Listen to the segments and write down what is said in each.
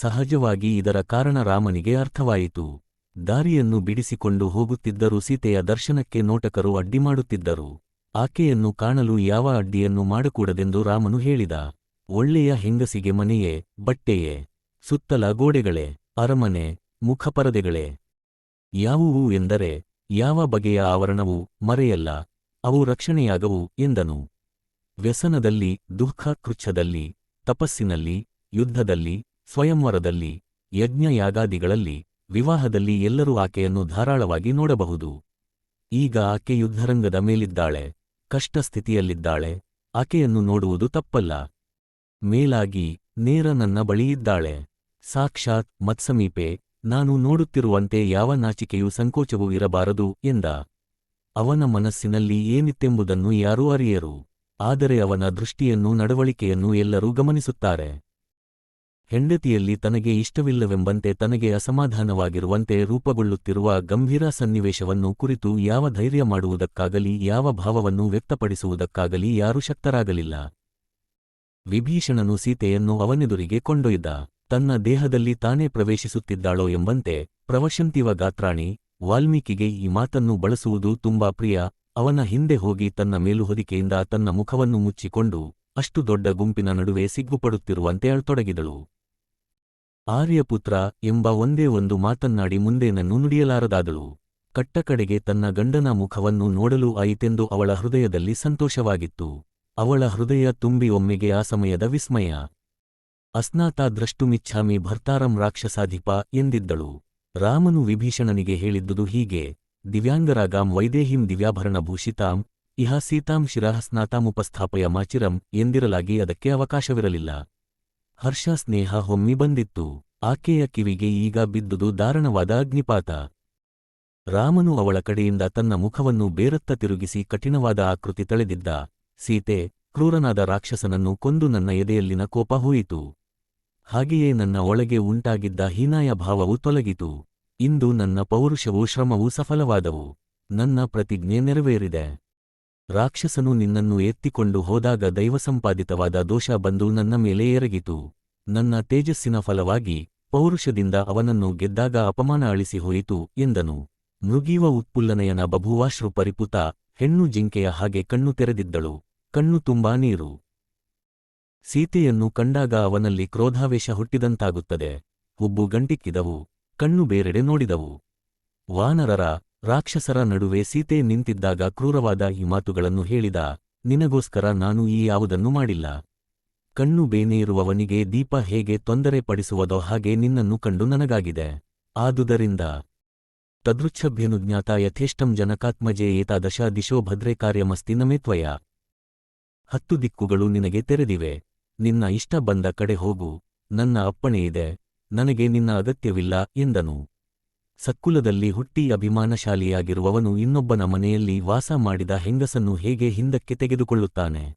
ಸಹಜವಾಗಿ ಇದರ ಕಾರಣ ರಾಮನಿಗೆ ಅರ್ಥವಾಯಿತು. ದಾರಿಯನ್ನು ಬಿಡಿಸಿಕೊಂಡು ಹೋಗುತ್ತಿದ್ದರೂ ಸೀತೆಯ ದರ್ಶನಕ್ಕೆ ನೋಟಕರು ಅಡ್ಡಿ ಮಾಡುತ್ತಿದ್ದರು. ಆಕೆಯನ್ನು ಕಾಣಲು ಯಾವ ಅಡ್ಡಿಯನ್ನು ಮಾಡಕೂಡದೆಂದು ರಾಮನು ಹೇಳಿದ. ಒಳ್ಳೆಯ ಹೆಂಗಸಿಗೆ ಮನೆಯೇ, ಬಟ್ಟೆಯೇ, ಸುತ್ತಲ ಗೋಡೆಗಳೇ, ಅರಮನೆ, ಮುಖಪರದೆಗಳೇ. ಯಾವುವು ಎಂದರೆ, ಯಾವ ಬಗೆಯ ಆವರಣವು ಮರೆಯಲ್ಲ, ಅವು ರಕ್ಷಣೆಯಾಗವು ಎಂದನು. ವ್ಯಸನದಲ್ಲಿ, ದುಃಖ ಕೃಚ್ಛದಲ್ಲಿ, ತಪಸ್ಸಿನಲ್ಲಿ, ಯುದ್ಧದಲ್ಲಿ ಸ್ವಯಂವರದಲ್ಲಿ, ಯಜ್ಞಯಾಗಾದಿಗಳಲ್ಲಿ, ವಿವಾಹದಲ್ಲಿ ಎಲ್ಲರೂ ಆಕೆಯನ್ನು ಧಾರಾಳವಾಗಿ ನೋಡಬಹುದು. ಈಗ ಆಕೆ ಯುದ್ಧರಂಗದ ಮೇಲಿದ್ದಾಳೆ ಕಷ್ಟ ಸ್ಥಿತಿಯಲ್ಲಿದ್ದಾಳೆ ಆಕೆಯನ್ನು ನೋಡುವುದು ತಪ್ಪಲ್ಲ. ಮೇಲಾಗಿ, ನೇರ ನನ್ನ ಬಳಿಯಿದ್ದಾಳೆ. ಸಾಕ್ಷಾತ್, ಮತ್ಸಮೀಪೆ, ನಾನು ನೋಡುತ್ತಿರುವಂತೆ ಯಾವ ನಾಚಿಕೆಯೂ ಸಂಕೋಚವೂ ಇರಬಾರದು, ಎಂದ. ಅವನ ಮನಸ್ಸಿನಲ್ಲಿ ಏನಿತ್ತೆಂಬುದನ್ನು ಯಾರೂ ಅರಿಯರು. ಆದರೆ ಅವನ ದೃಷ್ಟಿಯನ್ನು, ನಡವಳಿಕೆಯನ್ನು ಎಲ್ಲರೂ ಗಮನಿಸುತ್ತಾರೆ. ಹೆಂಡತಿಯಲ್ಲಿ ತನಗೆ ಇಷ್ಟವಿಲ್ಲವೆಂಬಂತೆ ತನಗೆ ಅಸಮಾಧಾನವಾಗಿರುವಂತೆ ರೂಪುಗೊಳ್ಳುತ್ತಿರುವ ಗಂಭೀರ ಸನ್ನಿವೇಶವನ್ನು ಕುರಿತು ಯಾವ ಧೈರ್ಯ ಮಾಡುವುದಕ್ಕಾಗಲಿ, ಯಾವ ಭಾವವನ್ನು ವ್ಯಕ್ತಪಡಿಸುವುದಕ್ಕಾಗಲಿ ಯಾರೂ ಶಕ್ತರಾಗಲಿಲ್ಲ. ವಿಭೀಷಣನು ಸೀತೆಯನ್ನು ಅವನೆದುರಿಗೆ ಕೊಂಡೊಯ್ದ. ತನ್ನ ದೇಹದಲ್ಲಿ ತಾನೇ ಪ್ರವೇಶಿಸುತ್ತಿದ್ದಾಳೋ ಎಂಬಂತೆ ಪ್ರವಶಂತಿವ ಗಾತ್ರಾಣಿ, ವಾಲ್ಮೀಕಿಗೆ ಈ ಮಾತನ್ನು ಬಳಸುವುದು ತುಂಬಾ ಪ್ರಿಯ. ಅವನ ಹಿಂದೆ ಹೋಗಿ ತನ್ನ ಮೇಲುಹೊದಿಕೆಯಿಂದ ತನ್ನ ಮುಖವನ್ನು ಮುಚ್ಚಿಕೊಂಡು ಅಷ್ಟು ದೊಡ್ಡ ಗುಂಪಿನ ನಡುವೆ ಸಿಗ್ಗುಪಡುತ್ತಿರುವಂತೆ ಅಳ್ತೊಡಗಿದಳು. ಆರ್ಯಪುತ್ರ ಎಂಬ ಒಂದೇ ಒಂದು ಮಾತನ್ನಾಡಿ ಮುಂದೇನನ್ನು ನುಡಿಯಲಾರದಾದಳು. ಕಟ್ಟಕಡೆಗೆ ತನ್ನ ಗಂಡನ ಮುಖವನ್ನು ನೋಡಲು ಆಯಿತೆಂದು ಅವಳ ಹೃದಯದಲ್ಲಿ ಸಂತೋಷವಾಗಿತ್ತು. ಅವಳ ಹೃದಯ ತುಂಬಿ ಒಮ್ಮೆಗೆ ಆ ಸಮಯದ ವಿಸ್ಮಯ. ಅಸ್ನಾತ ದ್ರಷ್ಟುಮಿಚ್ಛಾಮಿ ಭರ್ತಾರಂ ರಾಕ್ಷಸಾಧಿಪ ಎಂದಿದ್ದಳು. ರಾಮನು ವಿಭೀಷಣನಿಗೆ ಹೇಳಿದ್ದುದು ಹೀಗೆ, ದಿವ್ಯಾಂಗರಾಗಾಂ ವೈದೇಹಿಂ ದಿವ್ಯಾಭರಣಭೂಷಿತಾಂ, ಇಹ ಸೀತಾಂ ಶಿರಃ ಸ್ನಾತಾಮುಪಸ್ಥಾಪಯ ಮಾಚಿರಂ ಎಂದಿರಲಾಗಿ ಅದಕ್ಕೆ ಅವಕಾಶವಿರಲಿಲ್ಲ. ಹರ್ಷ ಸ್ನೇಹ ಹೊಮ್ಮಿ ಬಂದಿತ್ತು. ಆಕೆಯ ಕಿವಿಗೆ ಈಗ ಬಿದ್ದುದು ದಾರುಣವಾದ ಅಗ್ನಿಪಾತ. ರಾಮನು ಅವಳ ಕಡೆಯಿಂದ ತನ್ನ ಮುಖವನ್ನು ಬೇರತ್ತ ತಿರುಗಿಸಿ ಕಠಿಣವಾದ ಆಕೃತಿ ತಳೆದಿದ್ದ. ಸೀತೆ, ಕ್ರೂರನಾದ ರಾಕ್ಷಸನನ್ನು ಕೊಂದು ನನ್ನ ಎದೆಯಲ್ಲಿನ ಕೋಪ ಹೋಯಿತು. ಹಾಗೆಯೇ ನನ್ನ ಒಳಗೆ ಉಂಟಾಗಿದ್ದ ಹೀನಾಯ ಭಾವವು ತೊಲಗಿತು. ಇಂದು ನನ್ನ ಪೌರುಷವೂ ಶ್ರಮವೂ ಸಫಲವಾದವು. ನನ್ನ ಪ್ರತಿಜ್ಞೆ ನೆರವೇರಿದೆ. ರಾಕ್ಷಸನು ನಿನ್ನನ್ನು ಎತ್ತಿಕೊಂಡು ಹೋದಾಗ ದೈವಸಂಪಾದಿತವಾದ ದೋಷ ಬಂದು ನನ್ನ ಮೇಲೆ ಎರಗಿತು. ನನ್ನ ತೇಜಸ್ಸಿನ ಫಲವಾಗಿ ಪೌರುಷದಿಂದ ಅವನನ್ನು ಗೆದ್ದಾಗ ಅಪಮಾನ ಅಳಿಸಿ ಹೋಯಿತು ಎಂದನು. ಮೃಗೀವ ಉತ್ಪುಲ್ಲನಯನ ಬಭುವಾಶ್ರು ಪರಿಪುತ ಹೆಣ್ಣು ಜಿಂಕೆಯ ಹಾಗೆ ಕಣ್ಣು ತೆರೆದಿದ್ದಳು. ಕಣ್ಣು ತುಂಬಾ ನೀರು. ಸೀತೆಯನ್ನು ಕಂಡಾಗ ಅವನಲ್ಲಿ ಕ್ರೋಧಾವೇಶ ಹುಟ್ಟಿದಂತಾಗುತ್ತದೆ. ಹುಬ್ಬು ಗಂಟಿಕ್ಕಿದವು. ಕಣ್ಣು ಬೇರೆಡೆ ನೋಡಿದವು. ವಾನರರ ರಾಕ್ಷಸರ ನಡುವೆ ಸೀತೆ ನಿಂತಿದ್ದಾಗ ಕ್ರೂರವಾದ ಈ ಮಾತುಗಳನ್ನು ಹೇಳಿದ, ನಿನಗೋಸ್ಕರ ನಾನು ಈ ಯಾವುದನ್ನು ಮಾಡಿಲ್ಲ. ಕಣ್ಣು ಬೇನೆಯಿರುವವನಿಗೆ ದೀಪ ಹೇಗೆ ತೊಂದರೆ ಪಡಿಸುವುದೋ ಹಾಗೆ ನಿನ್ನನ್ನು ಕಂಡು ನನಗಾಗಿದೆ. ಆದುದರಿಂದ ತದೃಚ್ಛಭ್ಯನುಜ್ಞಾತ ಯಥೇಷ್ಟಂ ಜನಕಾತ್ಮಜೇ ಏತಾದಶ ದಿಶೋ ಭದ್ರೆ ಕಾರ್ಯಮಸ್ತಿ ನಮೇತ್ವಯ ಹತ್ತು ದಿಕ್ಕುಗಳು ನಿನಗೆ ತೆರೆದಿವೆ. ನಿನ್ನ ಇಷ್ಟ ಬಂದ ಕಡೆ ಹೋಗು. ನನ್ನ ಅಪ್ಪಣೆಯಿದೆ ನನಗೆ ನಿನ್ನ ಅಗತ್ಯವಿಲ್ಲ ಎಂದನು. ಸಕ್ಕುಲದಲ್ಲಿ ಹುಟ್ಟಿ ಅಭಿಮಾನಶಾಲಿಯಾಗಿರುವವನು ಇನ್ನೊಬ್ಬನ ಮನೆಯಲ್ಲಿ ವಾಸ ಮಾಡಿದ ಹೆಂಗಸನ್ನು ಹೇಗೆ ಹಿಂದಕ್ಕೆ ತೆಗೆದುಕೊಳ್ಳುತ್ತಾನೆ?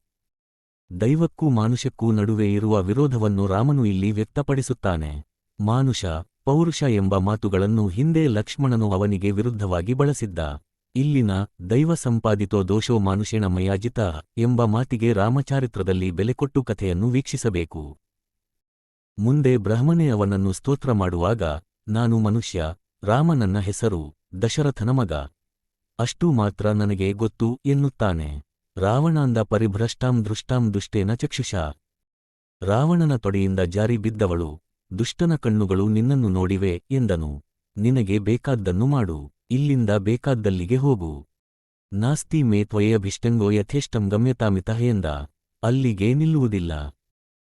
ದೈವಕ್ಕೂ ಮಾನುಷಕ್ಕೂ ನಡುವೆ ಇರುವ ವಿರೋಧವನ್ನು ರಾಮನು ಇಲ್ಲಿ ವ್ಯಕ್ತಪಡಿಸುತ್ತಾನೆ. ಮಾನುಷ, ಪೌರುಷ ಎಂಬ ಮಾತುಗಳನ್ನು ಹಿಂದೆ ಲಕ್ಷ್ಮಣನು ಅವನಿಗೆ ವಿರುದ್ಧವಾಗಿ ಬಳಸಿದ್ದ. ಇಲ್ಲಿನ ದೈವ ಸಂಪಾದಿತೋ ದೋಷೋ ಮಾನುಷೇಣ ಮಯಾಜಿತ ಎಂಬ ಮಾತಿಗೆ ರಾಮಚಾರಿತ್ರದಲ್ಲಿ ಬೆಲೆಕೊಟ್ಟು ಕಥೆಯನ್ನು ವೀಕ್ಷಿಸಬೇಕು. ಮುಂದೆ ಬ್ರಹ್ಮನೇ ಅವನನ್ನು ಸ್ತೋತ್ರ ಮಾಡುವಾಗ, ನಾನು ಮನುಷ್ಯ ರಾಮ ನನ್ನ ಹೆಸರು ದಶರಥನ ಮಗ. ಅಷ್ಟೂ ಮಾತ್ರ ನನಗೆ ಗೊತ್ತು ಎನ್ನುತ್ತಾನೆ. ರಾವಣಾಂದ ಪರಿಭ್ರಷ್ಟಾಂ ದೃಷ್ಟಾಂ ದುಷ್ಟೇನ ಚಕ್ಷುಷ. ರಾವಣನ ತೊಡೆಯಿಂದ ಜಾರಿ ಬಿದ್ದವಳು, ದುಷ್ಟನ ಕಣ್ಣುಗಳು ನಿನ್ನನ್ನು ನೋಡಿವೆ ಎಂದನು. ನಿನಗೆ ಬೇಕಾದ್ದನ್ನು ಮಾಡು, ಇಲ್ಲಿಂದ ಬೇಕಾದ್ದಲ್ಲಿಗೆ ಹೋಗು. ನಾಸ್ತಿ ಮೇ ತ್ವಯಭಿಷ್ಟಂಗೋ ಯಥೇಷ್ಟಂ ಗಮ್ಯತಾಮಿತ ಎಂದ. ಅಲ್ಲಿಗೆ ನಿಲ್ಲುವುದಿಲ್ಲ.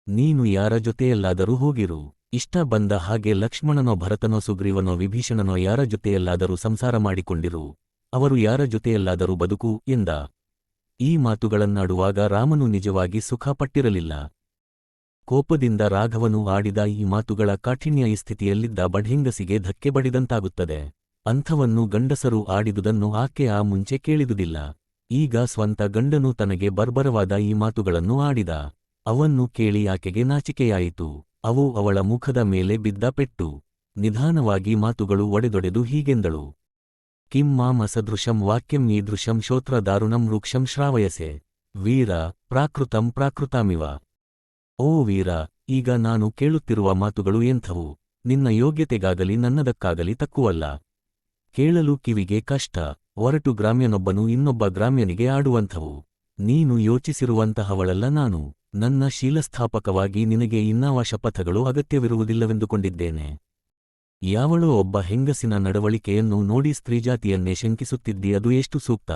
ನೀನು ಯಾರ ಜೊತೆಯಲ್ಲಾದರೂ ಹೋಗಿರು. ಇಷ್ಟ ಬಂದ ಹಾಗೆ ಲಕ್ಷ್ಮಣನೋ ಭರತನೋ ಸುಗ್ರೀವನೋ ವಿಭೀಷಣನೋ ಯಾರ ಜೊತೆಯಲ್ಲಾದರೂ ಸಂಸಾರ ಮಾಡಿಕೊಂಡಿರು. ಅವರು ಯಾರ ಜೊತೆಯಲ್ಲಾದರೂ ಬದುಕು ಎಂದ. ಈ ಮಾತುಗಳನ್ನಾಡುವಾಗ ರಾಮನು ನಿಜವಾಗಿ ಸುಖಪಟ್ಟಿರಲಿಲ್ಲ. ಕೋಪದಿಂದ ರಾಘವನು ಆಡಿದ ಈ ಮಾತುಗಳ ಕಾಠಿಣ್ಯ ಸ್ಥಿತಿಯಲ್ಲಿದ್ದ ಬಡ್ಹಿಂಗಸಿಗೆ ಧಕ್ಕೆ ಬಡಿದಂತಾಗುತ್ತದೆ. ಅಂಥವನ್ನು ಗಂಡಸರು ಆಡಿದುದನ್ನು ಆಕೆ ಆ ಮುಂಚೆ ಕೇಳಿದುದಿಲ್ಲ. ಈಗ ಸ್ವಂತ ಗಂಡನು ತನಗೆ ಬರ್ಬರವಾದ ಈ ಮಾತುಗಳನ್ನು ಆಡಿದ. ಅವನ್ನು ಕೇಳಿ ಆಕೆಗೆ ನಾಚಿಕೆಯಾಯಿತು. ಅವು ಅವಳ ಮುಖದ ಮೇಲೆ ಬಿದ್ದ ಪೆಟ್ಟು. ನಿಧಾನವಾಗಿ ಮಾತುಗಳು ಒಡೆದೊಡೆದು ಹೀಗೆಂದಳು. ಕಿಂ ಮಾಮಸದೃಶಂ ವಾಕ್ಯಂ ಈದೃಶಂ ಶೋತ್ರ ದಾರುಣಂ ವೃಕ್ಷಂ ಶ್ರಾವಯಸೆ. ವೀರ, ಪ್ರಾಕೃತಂ ಪ್ರಾಕೃತಾಮಿವ. ಓ ವೀರ, ಈಗ ನಾನು ಕೇಳುತ್ತಿರುವ ಮಾತುಗಳು ಎಂಥವು? ನಿನ್ನ ಯೋಗ್ಯತೆಗಾಗಲಿ ನನ್ನದಕ್ಕಾಗಲಿ ತಕ್ಕುವಲ್ಲ. ಕೇಳಲು ಕಿವಿಗೆ ಕಷ್ಟ, ಒರಟು ಗ್ರಾಮ್ಯನೊಬ್ಬನು ಇನ್ನೊಬ್ಬ ಗ್ರಾಮ್ಯನಿಗೆ ಆಡುವಂಥವು. ನೀನು ಯೋಚಿಸಿರುವಂತಹವಳಲ್ಲ ನಾನು. ನನ್ನ ಶೀಲಸ್ಥಾಪಕವಾಗಿ ನಿನಗೆ ಇನ್ನಾವ ಶಪಥಗಳು ಅಗತ್ಯವಿರುವುದಿಲ್ಲವೆಂದುಕೊಂಡಿದ್ದೇನೆ. ಯಾವಳೋ ಒಬ್ಬ ಹೆಂಗಸಿನ ನಡವಳಿಕೆಯನ್ನು ನೋಡಿ ಸ್ತ್ರೀಜಾತಿಯನ್ನೇ ಶಂಕಿಸುತ್ತಿದ್ದಿ, ಅದು ಎಷ್ಟು ಸೂಕ್ತ?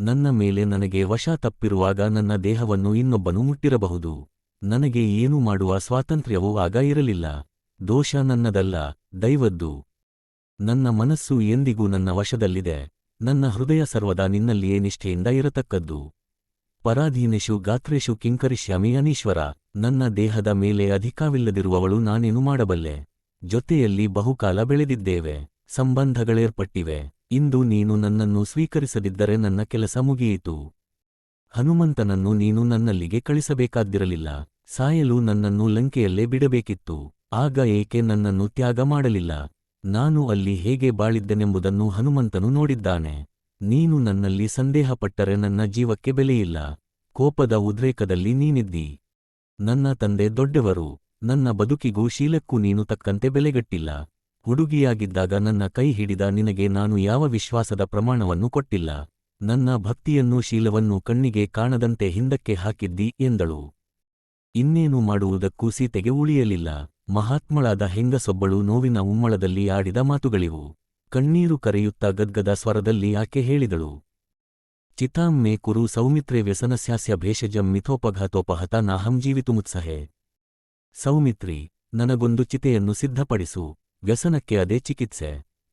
ನನ್ನ ಮೇಲೆ ನನಗೆ ವಶ ತಪ್ಪಿರುವಾಗ ನನ್ನ ದೇಹವನ್ನು ಇನ್ನೊಬ್ಬನು ಮುಟ್ಟಿರಬಹುದು. ನನಗೆ ಏನು ಮಾಡುವ ಸ್ವಾತಂತ್ರ್ಯವೂ ಆಗ ಇರಲಿಲ್ಲ. ದೋಷ ನನ್ನದಲ್ಲ, ದೈವದ್ದು. ನನ್ನ ಮನಸ್ಸು ಎಂದಿಗೂ ನನ್ನ ವಶದಲ್ಲಿದೆ. ನನ್ನ ಹೃದಯ ಸರ್ವದಾ ನಿನ್ನಲ್ಲಿಯೇ ನಿಷ್ಠೆಯಿಂದ ಇರತಕ್ಕದ್ದು. ಪರಾಧೀನೇಶು ಗಾತ್ರೇಶು ಕಿಂಕರಿಷ್ಯಾಮಿ ಅನೀಶ್ವರ, ನನ್ನ ದೇಹದ ಮೇಲೆ ಅಧಿಕಾವಿಲ್ಲದಿರುವವಳು ನಾನೇನು ಮಾಡಬಲ್ಲೆ? ಜೊತೆಯಲ್ಲಿ ಬಹುಕಾಲ ಬೆಳೆದಿದ್ದೇವೆ, ಸಂಬಂಧಗಳೇರ್ಪಟ್ಟಿವೆ, ಇಂದು ನೀನು ನನ್ನನ್ನು ಸ್ವೀಕರಿಸದಿದ್ದರೆ ನನ್ನ ಕೆಲಸ ಮುಗಿಯಿತು. ಹನುಮಂತನನ್ನು ನೀನು ನನ್ನಲ್ಲಿಗೆ ಕಳಿಸಬೇಕಾದ್ದಿರಲಿಲ್ಲ, ಸಾಯಲು ನನ್ನನ್ನು ಲಂಕೆಯಲ್ಲೇ ಬಿಡಬೇಕಿತ್ತು, ಆಗ ಏಕೆ ನನ್ನನ್ನು ತ್ಯಾಗ ಮಾಡಲಿಲ್ಲ? ನಾನು ಅಲ್ಲಿ ಹೇಗೆ ಬಾಳಿದ್ದೆನೆಂಬುದನ್ನು ಹನುಮಂತನು ನೋಡಿದ್ದಾನೆ. ನೀನು ನನ್ನಲ್ಲಿ ಸಂದೇಹಪಟ್ಟರೆ ನನ್ನ ಜೀವಕ್ಕೆ ಬೆಲೆಯಿಲ್ಲ. ಕೋಪದ ಉದ್ರೇಕದಲ್ಲಿ ನೀನಿದ್ದಿ. ನನ್ನ ತಂದೆ ದೊಡ್ಡವರು, ನನ್ನ ಬದುಕಿಗೂ ಶೀಲಕ್ಕೂ ನೀನು ತಕ್ಕಂತೆ ಬೆಲೆಗಟ್ಟಿಲ್ಲ. ಹುಡುಗಿಯಾಗಿದ್ದಾಗ ನನ್ನ ಕೈ ಹಿಡಿದ ನಿನಗೆ ನಾನು ಯಾವ ವಿಶ್ವಾಸದ ಪ್ರಮಾಣವನ್ನು ಕೊಟ್ಟಿಲ್ಲ. ನನ್ನ ಭಕ್ತಿಯನ್ನೂ ಶೀಲವನ್ನೂ ಕಣ್ಣಿಗೆ ಕಾಣದಂತೆ ಹಿಂದಕ್ಕೆ ಹಾಕಿದ್ದಿ ಎಂದಳು. ಇನ್ನೇನು ಮಾಡುವುದಕ್ಕೂ ಸೀತೆಗೆ ಉಳಿಯಲಿಲ್ಲ. ಮಹಾತ್ಮಳಾದ ಹೆಂಗಸೊಬ್ಬಳು ನೋವಿನ ಉಮ್ಮಳದಲ್ಲಿ ಆಡಿದ ಮಾತುಗಳಿವು. ಕಣ್ಣೀರು ಕರೆಯುತ್ತಾ ಗದ್ಗದ ಸ್ವರದಲ್ಲಿ ಆಕೆ ಹೇಳಿದಳು. ಚಿತಾಂ ಮೇ ಕುರು ಸೌಮಿತ್ರೆ ವ್ಯಸನಸ್ಯಾಸ್ಯ ಭೇಷಜಂ ಮಿಥೋಪಘಾತೋಪಹತ ನಾಹಂ ಜೀವಿತುಮುತ್ಸಹೆ. ಸೌಮಿತ್ರಿ, ನನಗೊಂದು ಚಿತೆಯನ್ನು ಸಿದ್ಧಪಡಿಸು, ವ್ಯಸನಕ್ಕೆ ಅದೇ ಚಿಕಿತ್ಸೆ.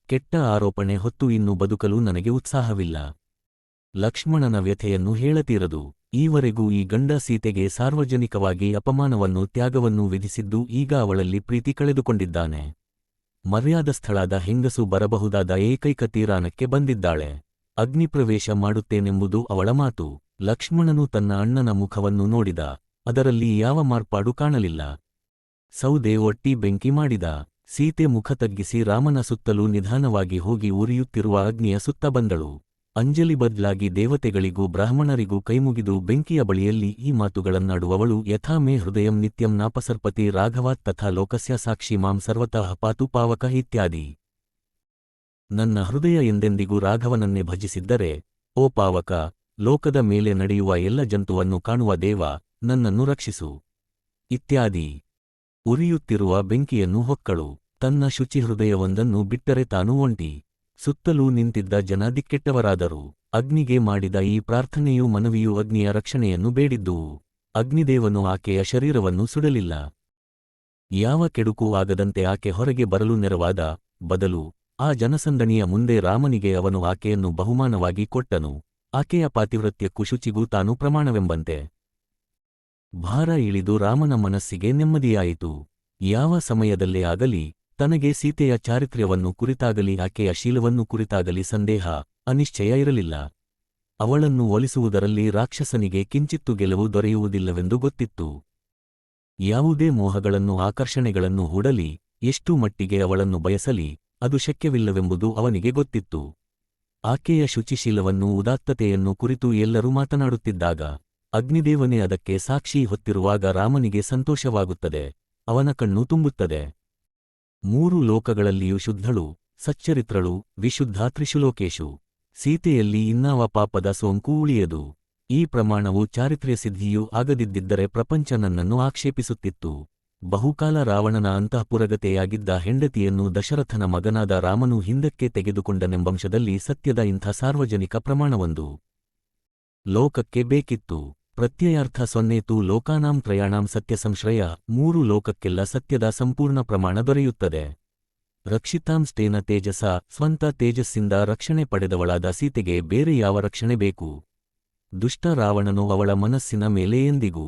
ಕೆಟ್ಟ ಆರೋಪಣೆ ಹೊತ್ತು ಇನ್ನು ಬದುಕಲು ನನಗೆ ಉತ್ಸಾಹವಿಲ್ಲ. ಲಕ್ಷ್ಮಣನ ವ್ಯಥೆಯನ್ನು ಹೇಳತೀರದು, ಈವರೆಗೂ ಈ ಗಂಡ ಸೀತೆಗೆ ಸಾರ್ವಜನಿಕವಾಗಿ ಅಪಮಾನವನ್ನು ತ್ಯಾಗವನ್ನು ವಿಧಿಸಿದ್ದು ಈಗ ಅವಳಲ್ಲಿ ಪ್ರೀತಿ ಕಳೆದುಕೊಂಡಿದ್ದಾನೆ. ಮರ್ಯಾದಸ್ಥಳಾದ ಹೆಂಗಸು ಬರಬಹುದಾದ ಏಕೈಕ ತೀರಾನಕ್ಕೆ ಬಂದಿದ್ದಾಳೆ. ಅಗ್ನಿಪ್ರವೇಶ ಮಾಡುತ್ತೇನೆಂಬುದು ಅವಳ ಮಾತು. ಲಕ್ಷ್ಮಣನು ತನ್ನ ಅಣ್ಣನ ಮುಖವನ್ನು ನೋಡಿದ. ಅದರಲ್ಲಿ ಯಾವ ಮಾರ್ಪಾಡು ಕಾಣಲಿಲ್ಲ. ಸೌದೆ ಒಟ್ಟಿ ಬೆಂಕಿ ಮಾಡಿದ. ಸೀತೆ ಮುಖ ತಗ್ಗಿಸಿ ರಾಮನ ಸುತ್ತಲೂ ನಿಧಾನವಾಗಿ ಹೋಗಿ ಉರಿಯುತ್ತಿರುವ ಅಗ್ನಿಯ ಸುತ್ತ ಬಂದಳು. ಅಂಜಲಿ ಬದ್ಲಾಗಿ ದೇವತೆಗಳಿಗೂ ಬ್ರಾಹ್ಮಣರಿಗೂ ಕೈಮುಗಿದು ಬೆಂಕಿಯ ಬಳಿಯಲ್ಲಿ ಈ ಮಾತುಗಳನ್ನಾಡುವವಳು ಯಥಾ ಮೇ ಹೃದಯಂ ನಿತ್ಯಂ ನಾಪಸರ್ಪತಿ ರಾಘವಾತ್ ತಥಾ ಲೋಕಸ್ಯ ಸಾಕ್ಷಿ ಮಾಂ ಸರ್ವತಃ ಪಾತು ಪಾವಕ ಇತ್ಯಾದಿ. ನನ್ನ ಹೃದಯ ಎಂದೆಂದಿಗೂ ರಾಘವನನ್ನೇ ಭಜಿಸಿದ್ದರೆ, ಓ ಪಾವಕ, ಲೋಕದ ಮೇಲೆ ನಡೆಯುವ ಎಲ್ಲ ಜಂತುವನ್ನು ಕಾಣುವ ದೇವ, ನನ್ನನ್ನು ರಕ್ಷಿಸು. ಇತ್ಯಾದಿ. ಉರಿಯುತ್ತಿರುವ ಬೆಂಕಿಯನ್ನು ಹೊಕ್ಕಳು, ತನ್ನ ಶುಚಿ ಹೃದಯವೊಂದನ್ನು ಬಿಟ್ಟರೆ ತಾನು ಒಂಟಿ. ಸುತ್ತಲೂ ನಿಂತಿದ್ದ ಜನ ದಿಕ್ಕೆಟ್ಟವರಾದರು. ಅಗ್ನಿಗೆ ಮಾಡಿದ ಈ ಪ್ರಾರ್ಥನೆಯೂ ಮನವಿಯೂ ಅಗ್ನಿಯ ರಕ್ಷಣೆಯನ್ನು ಬೇಡಿದ್ದು, ಅಗ್ನಿದೇವನು ಆಕೆಯ ಶರೀರವನ್ನು ಸುಡಲಿಲ್ಲ. ಯಾವ ಕೆಡುಕೂ ಆಗದಂತೆ ಆಕೆ ಹೊರಗೆ ಬರಲು ನೆರವಾದ ಬದಲು, ಆ ಜನಸಂದಣಿಯ ಮುಂದೆ ರಾಮನಿಗೆ ಅವನು ಆಕೆಯನ್ನು ಬಹುಮಾನವಾಗಿ ಕೊಟ್ಟನು. ಆಕೆಯ ಪಾತಿವೃತ್ಯಕ್ಕೂ ಶುಚಿಗೂ ತಾನು ಪ್ರಮಾಣವೆಂಬಂತೆ. ಭಾರ ಇಳಿದು ರಾಮನ ಮನಸ್ಸಿಗೆ ನೆಮ್ಮದಿಯಾಯಿತು. ಯಾವ ಸಮಯದಲ್ಲೇ ಆಗಲಿ ತನಗೆ ಸೀತೆಯ ಚಾರಿತ್ರ್ಯವನ್ನು ಕುರಿತಾಗಲಿ ಆಕೆಯ ಶೀಲವನ್ನು ಕುರಿತಾಗಲಿ ಸಂದೇಹ, ಅನಿಶ್ಚಯ ಇರಲಿಲ್ಲ. ಅವಳನ್ನು ಒಲಿಸುವುದರಲ್ಲಿ ರಾಕ್ಷಸನಿಗೆ ಕಿಂಚಿತ್ತು ಗೆಲುವು ದೊರೆಯುವುದಿಲ್ಲವೆಂದು ಗೊತ್ತಿತ್ತು. ಯಾವುದೇ ಮೋಹಗಳನ್ನು, ಆಕರ್ಷಣೆಗಳನ್ನು ಹೂಡಲಿ, ಎಷ್ಟು ಮಟ್ಟಿಗೆ ಅವಳನ್ನು ಬಯಸಲಿ, ಅದು ಶಕ್ಯವಿಲ್ಲವೆಂಬುದು ಅವನಿಗೆ ಗೊತ್ತಿತ್ತು. ಆಕೆಯ ಶುಚಿಶೀಲವನ್ನು, ಉದಾತ್ತತೆಯನ್ನು ಕುರಿತು ಎಲ್ಲರೂ ಮಾತನಾಡುತ್ತಿದ್ದಾಗ, ಅಗ್ನಿದೇವನೇ ಅದಕ್ಕೆ ಸಾಕ್ಷಿ ಹೊತ್ತಿರುವಾಗ ರಾಮನಿಗೆ ಸಂತೋಷವಾಗುತ್ತದೆ, ಅವನ ಕಣ್ಣು ತುಂಬುತ್ತದೆ. ಮೂರು ಲೋಕಗಳಲ್ಲಿಯೂ ಶುದ್ಧಳು, ಸಚ್ಚರಿತ್ರಳು, ವಿಶುದ್ಧ ತ್ರಿಶುಲೋಕೇಶು. ಸೀತೆಯಲ್ಲಿ ಇನ್ನಾವ ಪಾಪದ ಸೋಂಕು ಉಳಿಯದು. ಈ ಪ್ರಮಾಣವು ಚಾರಿತ್ರ್ಯ ಸಿದ್ಧಿಯೂ ಆಗದಿದ್ದರೆ ಪ್ರಪಂಚ ನನ್ನನ್ನು ಆಕ್ಷೇಪಿಸುತ್ತಿತ್ತು. ಬಹುಕಾಲ ರಾವಣನ ಅಂತಃಪುರಗತೆಯಾಗಿದ್ದ ಹೆಂಡತಿಯನ್ನು ದಶರಥನ ಮಗನಾದ ರಾಮನು ಹಿಂದಕ್ಕೆ ತೆಗೆದುಕೊಂಡನೆಂಬಂಶದಲ್ಲಿ ಸತ್ಯದ ಇಂಥ ಸಾರ್ವಜನಿಕ ಪ್ರಮಾಣವೊಂದು. ಲೋಕಕ್ಕೆ ಬೇಕಿತ್ತು. ಪ್ರತ್ಯಯಾರ್ಥ ಸೊನ್ನೇತು ಲೋಕಾನಾಂ ತ್ರಯಾಣಾಂ ಸತ್ಯ ಸಂಶ್ರಯ ಮೂರು ಲೋಕಕ್ಕೆಲ್ಲ ಸತ್ಯದ ಸಂಪೂರ್ಣ ಪ್ರಮಾಣ ದೊರೆಯುತ್ತದೆ. ರಕ್ಷಿತಾಂಸ್ತೇನ ತೇಜಸ ಸ್ವಂತ ತೇಜಸ್ಸಿಂದ ರಕ್ಷಣೆ ಪಡೆದವಳಾದ ಸೀತೆಗೆ ಬೇರೆ ಯಾವ ರಕ್ಷಣೆ ಬೇಕು? ದುಷ್ಟ ರಾವಣನು ಅವಳ ಮನಸ್ಸಿನ ಮೇಲೆ ಎಂದಿಗೂ